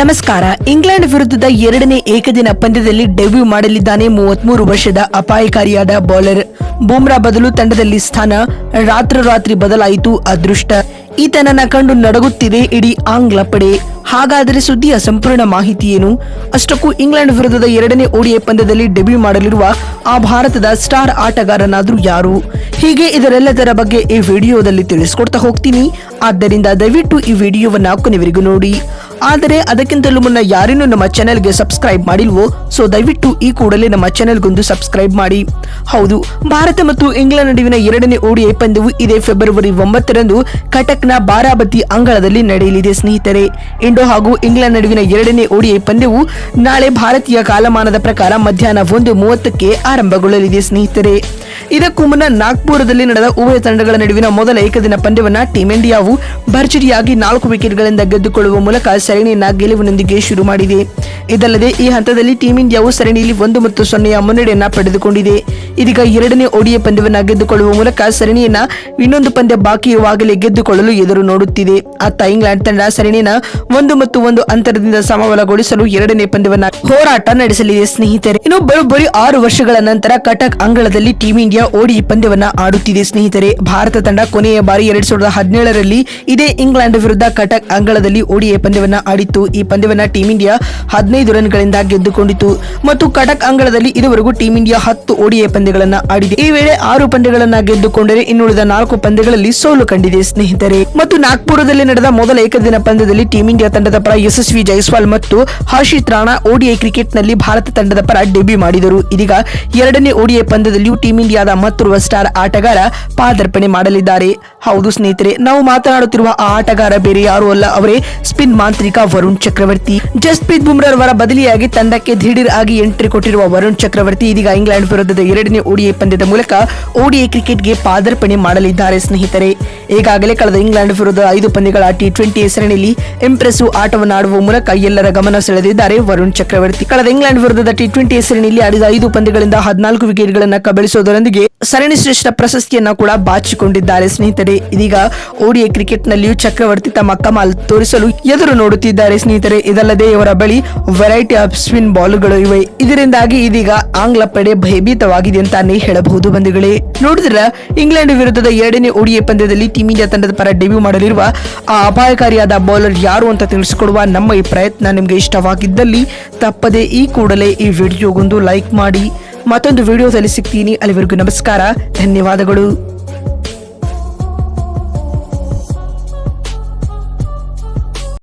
ನಮಸ್ಕಾರ. ಇಂಗ್ಲೆಂಡ್ ವಿರುದ್ಧದ ಎರಡನೇ ಏಕದಿನ ಪಂದ್ಯದಲ್ಲಿ ಡೆಬ್ಯೂ ಮಾಡಲಿದ್ದಾನೆ ಮೂವತ್ಮೂರು ವರ್ಷದ ಅಪಾಯಕಾರಿಯಾದ ಬೌಲರ್. ಬೂಮ್ರಾ ಬದಲು ತಂಡದಲ್ಲಿ ಸ್ಥಾನ. ರಾತ್ರಿ ಬದಲಾಯಿತು ಅದೃಷ್ಟ. ಈತನನ್ನ ಕಂಡು ನಡಗುತ್ತಿದೆ ಇಡೀ ಆಂಗ್ಲ ಪಡೆ. ಹಾಗಾದರೆ ಸುದ್ದಿಯ ಸಂಪೂರ್ಣ ಮಾಹಿತಿ ಏನು? ಅಷ್ಟಕ್ಕೂ ಇಂಗ್ಲೆಂಡ್ ವಿರುದ್ಧದ ಎರಡನೇ ಓಡಿಎ ಪಂದ್ಯದಲ್ಲಿ ಡೆಬ್ಯೂ ಮಾಡಲಿರುವ ಆ ಭಾರತದ ಸ್ಟಾರ್ ಆಟಗಾರನಾದ್ರೂ ಯಾರು? ಹೀಗೆ ಇದರೆಲ್ಲದರ ಬಗ್ಗೆ ಈ ವಿಡಿಯೋದಲ್ಲಿ ತಿಳಿಸಿಕೊಡ್ತಾ ಹೋಗ್ತೀನಿ. ಆದ್ದರಿಂದ ದಯವಿಟ್ಟು ಈ ವಿಡಿಯೋವನ್ನ ಕೊನೆವರೆಗೂ ನೋಡಿ. ಆದರೆ ಅದಕ್ಕಿಂತಲೂ ಮುನ್ನ ಯಾರೇನು ನಮ್ಮ ಚಾನೆಲ್ಗೆ ಸಬ್ಸ್ಕ್ರೈಬ್ ಮಾಡಿಲ್ವೋ? ಸೊ ದಯವಿಟ್ಟು ಈ ಕೂಡಲೇ ನಮ್ಮ ಚಾನೆಲ್ಗೊಂದು ಸಬ್ಸ್ಕ್ರೈಬ್ ಮಾಡಿ. ಹೌದು, ಭಾರತ ಮತ್ತು ಇಂಗ್ಲೆಂಡ್ ನಡುವಿನ ಎರಡನೇ ಓಡಿಐ ಪಂದ್ಯವು ಇದೇ ಫೆಬ್ರವರಿ ಒಂಬತ್ತರಂದು ಕಟಕ್ನ ಬಾರಾಬತಿ ಅಂಗಳದಲ್ಲಿ ನಡೆಯಲಿದೆ ಸ್ನೇಹಿತರೆ. ಇಂಡೋ ಹಾಗೂ ಇಂಗ್ಲೆಂಡ್ ನಡುವಿನ ಎರಡನೇ ಓಡಿಐ ಪಂದ್ಯವು ನಾಳೆ ಭಾರತೀಯ ಕಾಲಮಾನದ ಪ್ರಕಾರ ಮಧ್ಯಾಹ್ನ ಒಂದು ಮೂವತ್ತಕ್ಕೆ ಆರಂಭಗೊಳ್ಳಲಿದೆ ಸ್ನೇಹಿತರೆ. ಇದಕ್ಕೂ ಮುನ್ನ ನಾಗ್ಪುರದಲ್ಲಿ ನಡೆದ ಉಭಯ ತಂಡಗಳ ನಡುವಿನ ಮೊದಲ ಏಕದಿನ ಪಂದ್ಯವನ್ನ ಟೀಂ ಇಂಡಿಯಾವು ಭರ್ಜರಿಯಾಗಿ ನಾಲ್ಕು ವಿಕೆಟ್ಗಳಿಂದ ಗೆದ್ದುಕೊಳ್ಳುವ ಮೂಲಕ ಸರಣಿಯನ್ನ ಗೆಲುವಿನೊಂದಿಗೆ ಶುರು ಮಾಡಿದೆ. ಇದಲ್ಲದೆ ಈ ಹಂತದಲ್ಲಿ ಟೀಂ ಇಂಡಿಯಾವು ಸರಣಿಯಲ್ಲಿ ಒಂದು ಮತ್ತು ಸೊನ್ನೆಯ ಮುನ್ನಡೆಯನ್ನ ಪಡೆದುಕೊಂಡಿದೆ. ಇದೀಗ ಎರಡನೇ ಒಡಿಯ ಪಂದ್ಯವನ್ನ ಗೆದ್ದುಕೊಳ್ಳುವ ಮೂಲಕ ಸರಣಿಯನ್ನ ಇನ್ನೊಂದು ಪಂದ್ಯ ಬಾಕಿಯುವಾಗಲೇ ಗೆದ್ದುಕೊಳ್ಳಲು ಎದುರು ನೋಡುತ್ತಿದೆ. ಅತ್ತ ಇಂಗ್ಲೆಂಡ್ ತಂಡ ಸರಣಿಯನ್ನ ಒಂದು ಮತ್ತು ಒಂದು ಅಂತರದಿಂದ ಸಮಬಲಗೊಳಿಸಲು ಎರಡನೇ ಪಂದ್ಯವನ್ನ ಹೋರಾಟ ನಡೆಸಲಿದೆ. ಸ್ನೇಹಿತರೆ, ಇನ್ನು ಬರೋಬ್ಬರಿ ಆರು ವರ್ಷಗಳ ನಂತರ ಕಟಕ್ ಅಂಗಳದಲ್ಲಿ ಟೀಂ ಇಂಡಿಯಾ ಓಡಿ ಪಂದ್ಯವನ್ನ ಆಡುತ್ತಿದೆ. ಸ್ನೇಹಿತರೆ, ಭಾರತ ತಂಡ ಕೊನೆಯ ಬಾರಿ ಎರಡ್ ಸಾವಿರದ ಹದಿನೇಳರಲ್ಲಿ ಇದೇ ಇಂಗ್ಲೆಂಡ್ ವಿರುದ್ಧ ಕಟಕ್ ಅಂಗಳದಲ್ಲಿ ಓಡಿಎ ಪಂದ್ಯವನ್ನ ಆಡಿತ್ತು. ಈ ಪಂದ್ಯವನ್ನ ಟೀಂ ಇಂಡಿಯಾ ಹದಿನೈದು ರನ್ಗಳಿಂದ ಗೆದ್ದುಕೊಂಡಿತು ಮತ್ತು ಕಟಕ್ ಅಂಗಳದಲ್ಲಿ ಇದುವರೆಗೂ ಟೀಂ ಇಂಡಿಯಾ ಹತ್ತು ಓಡಿಎ ಪಂದ್ಯಗಳನ್ನ ಆಡಿದೆ. ಈ ವೇಳೆ ಆರು ಪಂದ್ಯಗಳನ್ನ ಗೆದ್ದುಕೊಂಡರೆ ಇನ್ನುಳಿದ ನಾಲ್ಕು ಪಂದ್ಯಗಳಲ್ಲಿ ಸೋಲು ಕಂಡಿದೆ ಸ್ನೇಹಿತರೆ. ಮತ್ತು ನಾಗ್ಪುರದಲ್ಲಿ ನಡೆದ ಮೊದಲ ಏಕದಿನ ಪಂದ್ಯದಲ್ಲಿ ಟೀಂ ಇಂಡಿಯಾ ತಂಡದ ಪರ ಯಶಸ್ವಿ ಜೈಸ್ವಾಲ್ ಮತ್ತು ಹರ್ಷಿತ್ ರಾಣಾ ಓಡಿಐ ಕ್ರಿಕೆಟ್ನಲ್ಲಿ ಭಾರತ ತಂಡದ ಪರ ಡೆಬ್ಯೂ ಮಾಡಿದರು. ಇದೀಗ ಎರಡನೇ ಓಡಿಐ ಪಂದ್ಯದಲ್ಲಿಯೂ ಟೀಂ ಇಂಡಿಯಾದ ಮತ್ತೊರ್ವ ಸ್ಟಾರ್ ಆಟಗಾರ ಪಾದಾರ್ಪಣೆ ಮಾಡಲಿದ್ದಾರೆ. ಹೌದು ಸ್ನೇಹಿತರೆ, ನಾವು ಮಾತನಾಡುತ್ತಿರುವ ಆ ಆಟಗಾರ ಬೇರೆ ಯಾರು ಅಲ್ಲ. ಅವರೇ ಸ್ಪಿನ್ ಮಾಂತ್ರಿಕ ವರುಣ್ ಚಕ್ರವರ್ತಿ. ಜಸ್ಪ್ರೀತ್ ಬುಮ್ರಾ ಅವರ ಬದಲಿಯಾಗಿ ತಂಡಕ್ಕೆ ದಿಢೀರ್ ಆಗಿ ಎಂಟ್ರಿ ಕೊಟ್ಟಿರುವ ವರುಣ್ ಚಕ್ರವರ್ತಿ ಇದೀಗ ಇಂಗ್ಲೆಂಡ್ ವಿರುದ್ಧದ ಎರಡನೇ ಓಡಿಎ ಪಂದ್ಯದ ಮೂಲಕ ಓಡಿಐ ಕ್ರಿಕೆಟ್ಗೆ ಪಾದಾರ್ಪಣೆ ಮಾಡಲಿದ್ದಾರೆ ಸ್ನೇಹಿತರೆ. ಈಗಾಗಲೇ ಕಳೆದ ಇಂಗ್ಲೆಂಡ್ ವಿರುದ್ಧ ಐದು ಪಂದ್ಯಗಳ ಟಿ ಟ್ವೆಂಟಿ ಸರಣಿಯಲ್ಲಿ ಇಂಪ್ರೆಸಿವ್ ಆಟವನ್ನು ಆಡುವ ಮೂಲಕ ಎಲ್ಲರ ಗಮನ ಸೆಳೆದಿದ್ದಾರೆ ವರುಣ್ ಚಕ್ರವರ್ತಿ. ಕಳೆದ ಇಂಗ್ಲೆಂಡ್ ವಿರುದ್ಧದ ಟಿ ಟ್ವೆಂಟಿ ಸರಣಿಯಲ್ಲಿ ಆಡಿದ ಐದು ಪಂದ್ಯಗಳಿಂದ ಹದಿನಾಲ್ಕು ವಿಕೆಟ್ಗಳನ್ನು ಕಬಳಿಸುವುದರೊಂದಿಗೆ ಸರಣಿ ಶ್ರೇಷ್ಠ ಪ್ರಶಸ್ತಿಯನ್ನ ಕೂಡ ಬಾಚಿಕೊಂಡಿದ್ದಾರೆ ಸ್ನೇಹಿತರೆ. ಇದೀಗ ಓಡಿಎ ಕ್ರಿಕೆಟ್ನಲ್ಲಿಯೂ ಚಕ್ರವರ್ತಿ ತಮ್ಮ ಕಮಾಲ್ ತೋರಿಸಲು ಎದುರು ನೋಡುತ್ತಿದ್ದಾರೆ ಸ್ನೇಹಿತರೆ. ಇದಲ್ಲದೆ ಇವರ ಬಳಿ ವೆರೈಟಿ ಆಫ್ ಸ್ಪಿನ್ ಬಾಲ್ಗಳು ಇವೆ. ಇದರಿಂದಾಗಿ ಇದೀಗ ಆಂಗ್ಲ ಪಡೆ ಭಯಭೀತವಾಗಿದೆ. ಅಂತಾನೆ ಹೇಳಬಹುದು ಬಂಧುಗಳೇ. ನೋಡಿದ್ರ ಇಂಗ್ಲೆಂಡ್ ವಿರುದ್ಧದ ಎರಡನೇ ಓಡಿಎ ಪಂದ್ಯದಲ್ಲಿ ಟೀಮ್ ಇಂಡಿಯಾ ತಂಡದ ಪರ ಡೆಬ್ಯೂ ಮಾಡಲಿರುವ ಆ ಅಪಾಯಕಾರಿಯಾದ ಬೌಲರ್ ಯಾರು ಅಂತ ತಿಳಿಸಿಕೊಡುವ ನಮ್ಮ ಈ ಪ್ರಯತ್ನ ನಿಮಗೆ ಇಷ್ಟವಾಗಿದ್ದಲ್ಲಿ ತಪ್ಪದೆ ಈ ಕೂಡಲೇ ಈ ವಿಡಿಯೋಗೊಂದು ಲೈಕ್ ಮಾಡಿ. ಮತ್ತೊಂದು ವಿಡಿಯೋದಲ್ಲಿ ಸಿಗ್ತೀನಿ. ಅಲ್ಲಿವರೆಗೂ ನಮಸ್ಕಾರ. ಧನ್ಯವಾದಗಳು.